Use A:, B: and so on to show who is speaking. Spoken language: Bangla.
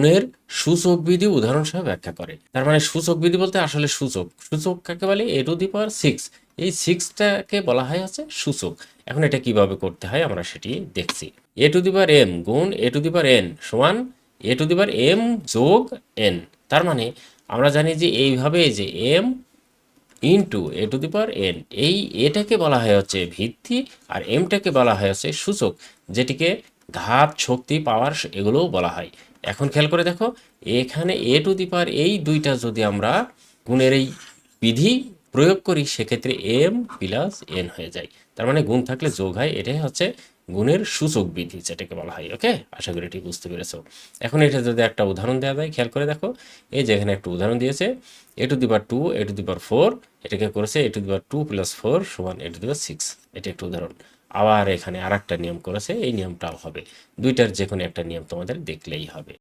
A: গুণের সূচক বিধি উদাহরণ সহ ব্যাখ্যা করে। তার মানে সূচক বিধি বলতে আসলে সূচক। সূচক কাকে বলে? এ টু দি পাওয়ার সিক্স এই সিক্সটাকে বলা হয় হচ্ছে সূচক। এখন এটা কীভাবে করতে হয় আমরা সেটি দেখছি। এ টু দি পাওয়ার এম গুণ এ টু দি পাওয়ার এন সমান A to the power M যোগ এন তার মানে আমরা জানি যে এইভাবে যে M into A to the power N এই এটাকে বলা হয় হচ্ছে ভিত্তি আর এমটাকে বলা হয় হচ্ছে সূচক, যেটিকে ঘাত শক্তি পাওয়ার এগুলোও বলা হয়। এখন খেয়াল করে দেখো, এখানে এ টু দি পাওয়ার এই দুইটা যদি আমরা গুণের এই বিধি প্রয়োগ করি, সেক্ষেত্রে এম প্লাস এন হয়ে যায়। তার মানে গুণ থাকলে যোগ হয়, এটাই হচ্ছে গুণের সূচক বিধি যেটাকে বলা হয় ওকে আশা করি এটি বুঝতে পেরেছ। এখন এটা যদি একটা উদাহরণ দেওয়া যায়, খেয়াল করে দেখো, এই যে এখানে একটা উদাহরণ দিয়েছে A to the power two A to the power four এটাকে করেছে A to the power two plus four সমান এ টু দি পাওয়ার সিক্স এটা একটা উদাহরণ। আবার এখানে আর নিয়ম করেছে, এই নিয়মটাও হবে। দুইটার যে কোনো একটা নিয়ম তোমাদের দেখলেই হবে।